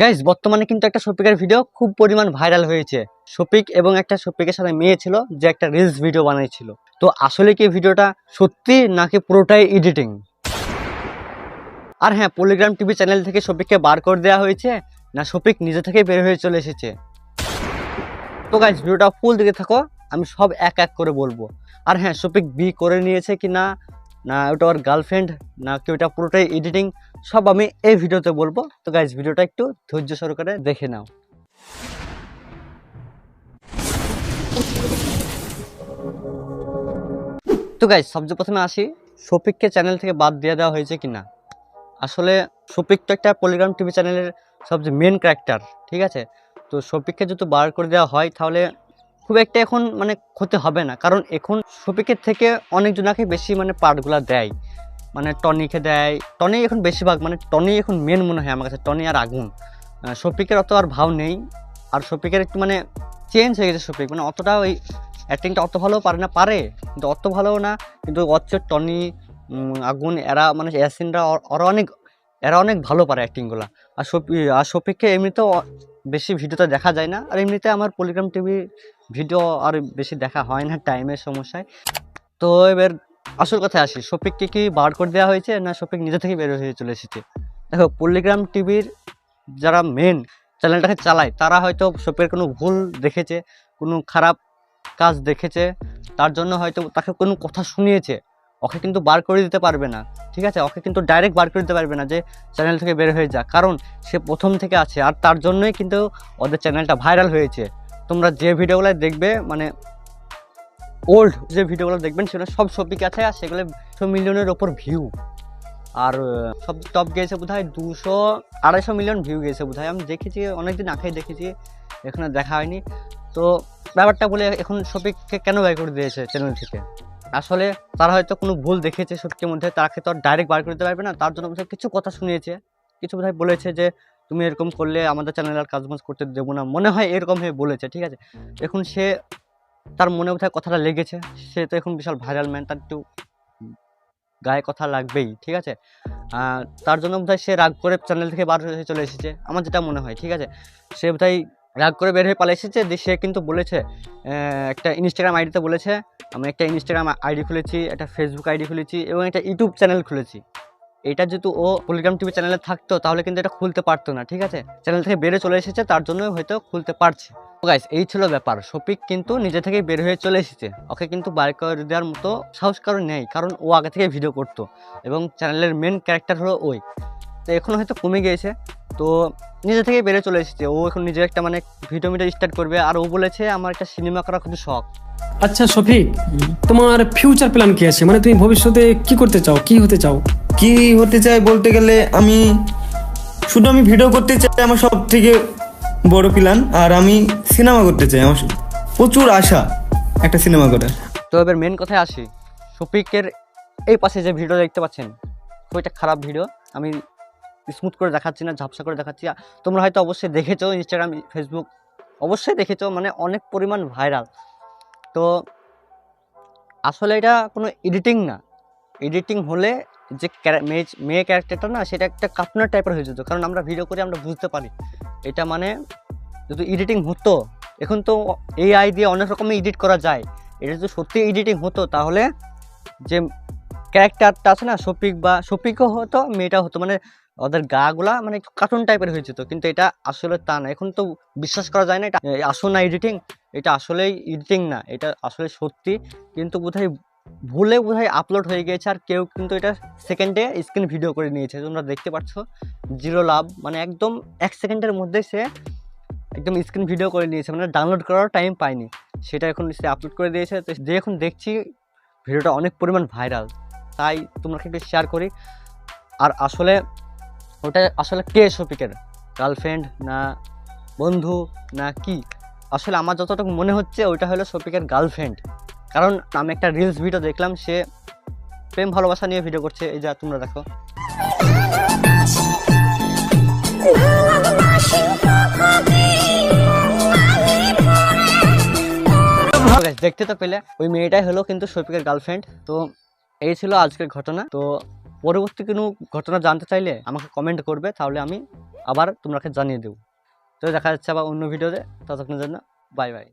Guys বর্তমানে কিন্তু একটা শফিকের ভিডিও খুব পরিমাণ ভাইরাল হয়েছে। শফিক এবং একটা শফিকের সাথে মেয়ে ছিল, যে একটা রিলস ভিডিও বানিয়েছিল তো আসলে কি ভিডিওটা সত্যি নাকি পুরোটাই এডিটিং আর হ্যাঁ পলিগ্রাম টিভি চ্যানেল থেকে শফিককে বার করে দেওয়া হয়েছে, না শফিক নিজে থেকে বের হয়ে চলে এসেছে। তো গাইজ ভিডিওটা ফুল দিকে থাকো, আমি সব এক এক করে বলব। আর হ্যাঁ শফিক বি করে নিয়েছে কি না না ওটা ওর গার্লফ্রেন্ড না কি ওটা পুরোটাই এডিটিং সব আমি এই ভিডিওতে বলব। তো গাইজ ভিডিওটা একটু ধৈর্য সহকারে দেখে নাও। তো গাইজ সবচেয়ে প্রথমে আসি, শফিককে চ্যানেল থেকে বাদ দিয়ে দেওয়া হয়েছে কিনা? আসলে শফিক তো একটা পলিগ্রাম টিভি চ্যানেলের সবচেয়ে মেন ক্যারেক্টার ঠিক আছে? তো শফিককে যদি বার করে দেওয়া হয়, তাহলে খুব একটা এখন মানে ক্ষতি হবে না। কারণ এখন শফিকের থেকে অনেকজনাকে বেশি মানে পার্টগুলো দেয়। মানে টনিকে দেয়। টনি এখন বেশিরভাগ মানে টনি এখন মেন মনে হয় আমার কাছে, টনি আর আগুন। শফিকের অত আর ভাব নেই। আর শফিকের একটু মানে চেঞ্জ হয়ে গেছে শফিক মানে অতটা ওই অ্যাক্টিংটা অত ভালো পারে না, পারে। কিন্তু অত ভালো না। কিন্তু হচ্ছে টনি আগুন, এরা মানে অ্যাসিনরা ওর- অনেক, এরা অনেক ভালো পারে অ্যাক্টিংগুলো আর শফি আর শফিককে এমনিতেও বেশি ভিডিওতে দেখা যায় না। আর এমনিতে আমার পলিগ্রাম টিভি ভিডিও আর বেশি দেখা হয় না টাইমের সমস্যায়। তো এবার আসল কথায় আসি শফিককে কি বার করে দেওয়া হয়েছে না শফিক নিজে থেকে বের হয়ে চলে এসেছে? দেখো পল্লিগ্রাম টিভির যারা মেন চ্যানেলটাকে চালায়, তারা হয়তো শফিকের কোনো ভুল দেখেছে, কোনো খারাপ কাজ দেখেছে, তার জন্য হয়তো তাকে কোনো কথা শুনিয়েছে। ওকে কিন্তু বার করে দিতে পারবে না। ঠিক আছে? ওকে কিন্তু ডাইরেক্ট বার করে দিতে পারবে না যে চ্যানেল থেকে বের হয়ে যা। কারণ সে প্রথম থেকে আছে আর তার জন্যই কিন্তু ওদের চ্যানেলটা ভাইরাল হয়েছে। তোমরা যে ভিডিওগুলো দেখবে মানে ওল্ড যে ভিডিওগুলো দেখবেন, সেগুলো সব শপিক আছে আর সেগুলো একশো মিলিয়নের ওপর ভিউ আর সব টপ গিয়েছে বোধ হয় দুশো আড়াইশো মিলিয়ন ভিউ গিয়েছে বোধ আমি দেখেছি, অনেকদিন আগেই দেখেছি, এখানে দেখা হয়নি। তো ব্যাপারটা বলে এখন শপিককে কেন ব্যয় করে দিয়েছে চ্যানেল থেকে? আসলে তারা হয়তো কোনো ভুল দেখেছে শপিকের মধ্যে, তাকে তো ডাইরেক্ট বার করে দিতে পারবে না, তার জন্য বোধহয় কিছু কথা শুনিয়েছে। কিছু বোধহয় বলেছে যে, তুমি এরকম করলে আমাদের চ্যানেল আর কাজ করতে দেবো না। মনে হয় এরকম হয়ে বলেছে, ঠিক আছে? এখন সে তার মনে বোধহয় কথাটা লেগেছে। সে তো এখন বিশাল ভাইরাল ম্যান তার একটু গায়ে কথা লাগবেই, ঠিক আছে? তার জন্য বোধহয় সে রাগ করে চ্যানেল থেকে বার হয়ে চলে এসেছে, আমার যেটা মনে হয়, ঠিক আছে? সে বোধহয় রাগ করে বের হয়ে পালিয়ে এসেছে, দিয়ে সে কিন্তু বলেছে একটা ইনস্টাগ্রাম আইডিতে বলেছে আমি একটা ইনস্টাগ্রাম আইডি খুলেছি, একটা ফেসবুক আইডি খুলেছি এবং একটা ইউটিউব চ্যানেল খুলেছি। এটা যেহেতু ও পলিগ্রাম টিভি চ্যানেলে থাকতো, তাহলে কিন্তু এটা খুলতে পারতো না, ঠিক আছে? চ্যানেল থেকে বেড়ে চলে এসেছে, তার জন্যই হয়তো খুলতে পারছে। গাইস এই ছিল ব্যাপার। শফিক কিন্তু নিজে থেকে বের হয়ে চলে এসেছে। ওকে কিন্তু বার করে দেওয়ার মতো সাহস কারণ নেই, কারণ ও আগে থেকে ভিডিও করতো এবং চ্যানেলের মেন ক্যারেক্টার হলো ওই। তো এখন হয়তো কমে গিয়েছে। তো নিজে থেকে বেড়ে চলে এসেছে। ও এখন নিজের একটা মানে ভিডিও মিডিও স্টার্ট করবে। আর ও বলেছে, আমার একটা সিনেমা করা খুব শখ। আচ্ছা শফিক তোমার ফিউচার প্ল্যান কি আছে? মানে তুমি ভবিষ্যতে কি করতে চাও? কি হতে চাও? কি হতে চাই বলতে গেলে আমি শুধু আমি ভিডিও করতে চাই আমার সব থেকে বড় প্ল্যান আর আমি সিনেমা করতে চাই। আমার প্রচুর আশা একটা সিনেমা করার। তো এবার মেন কথায় আসি। শফিকের এই পাশে যে ভিডিও দেখতে পাচ্ছেন খুব একটা খারাপ ভিডিও আমি স্মুথ করে দেখাচ্ছি না ঝাপসা করে দেখাচ্ছি। আর তোমরা হয়তো অবশ্যই দেখেছ ইনস্টাগ্রাম ফেসবুক অবশ্যই দেখেছ মানে অনেক পরিমাণ ভাইরাল তো আসলে এটা কোনো এডিটিং না। এডিটিং হলে যে মেয়ে মেয়ে ক্যারেক্টারটা না, সেটা একটা কার্টুনের টাইপের হয়ে যেত। কারণ আমরা ভিডিও করে আমরা বুঝতে পারি। এটা মানে যদি এডিটিং হতো, এখন তো এআই দিয়ে অনেক রকমের এডিট করা যায়। এটা যদি সত্যি এডিটিং হতো, তাহলে যে ক্যারেক্টারটা আছে না, শফিক বা, শফিকও হতো মেয়েটা হতো। মানে ওদের গাগুলা মানে কার্টুন টাইপের হয়ে যেত কিন্তু এটা আসলে তা না। এখন তো বিশ্বাস করা যায় না এটা। আসল না এডিটিং এটা আসলেই এডিটিং না, এটা আসলে সত্যি। কিন্তু বোধহয় ভুলে বোধহয় আপলোড হয়ে গিয়েছে আর কেউ কিন্তু এটা সেকেন্ডে স্ক্রিন ভিডিও করে নিয়েছে। তোমরা দেখতে পাচ্ছ জিরো লাভ মানে একদম এক সেকেন্ডের মধ্যে সে একদম স্ক্রিন ভিডিও করে নিয়েছে মানে ডাউনলোড করার টাইম পায়নি। সেটা এখন সে আপলোড করে দিয়েছে। তো যে এখন দেখছি ভিডিওটা অনেক পরিমাণ ভাইরাল তাই তোমাকে একটু শেয়ার করি। আর আসলে ওটা আসলে কে শফিকের গার্লফ্রেন্ড না বন্ধু না কি? আসলে আমার যতটুকু মনে হচ্ছে, ওইটা হলো শফিকের গার্লফ্রেন্ড কারণ আমি একটা রিলস ভিডিও দেখলাম, সে প্রেম ভালোবাসা নিয়ে ভিডিও করছে। এই যা, তোমরা দেখো। দেখতে তো পেলে, ওই মেয়েটাই হলো কিন্তু শফিকের গার্লফ্রেন্ড তো এই ছিল আজকের ঘটনা। তো পরবর্তী কোনো ঘটনা জানতে চাইলে আমাকে কমেন্ট করবে, তাহলে আমি আবার তোমাকে জানিয়ে দেবো। তো দেখা যাচ্ছে আবার অন্য ভিডিওতে, ততক্ষণের জন্য বাই বাই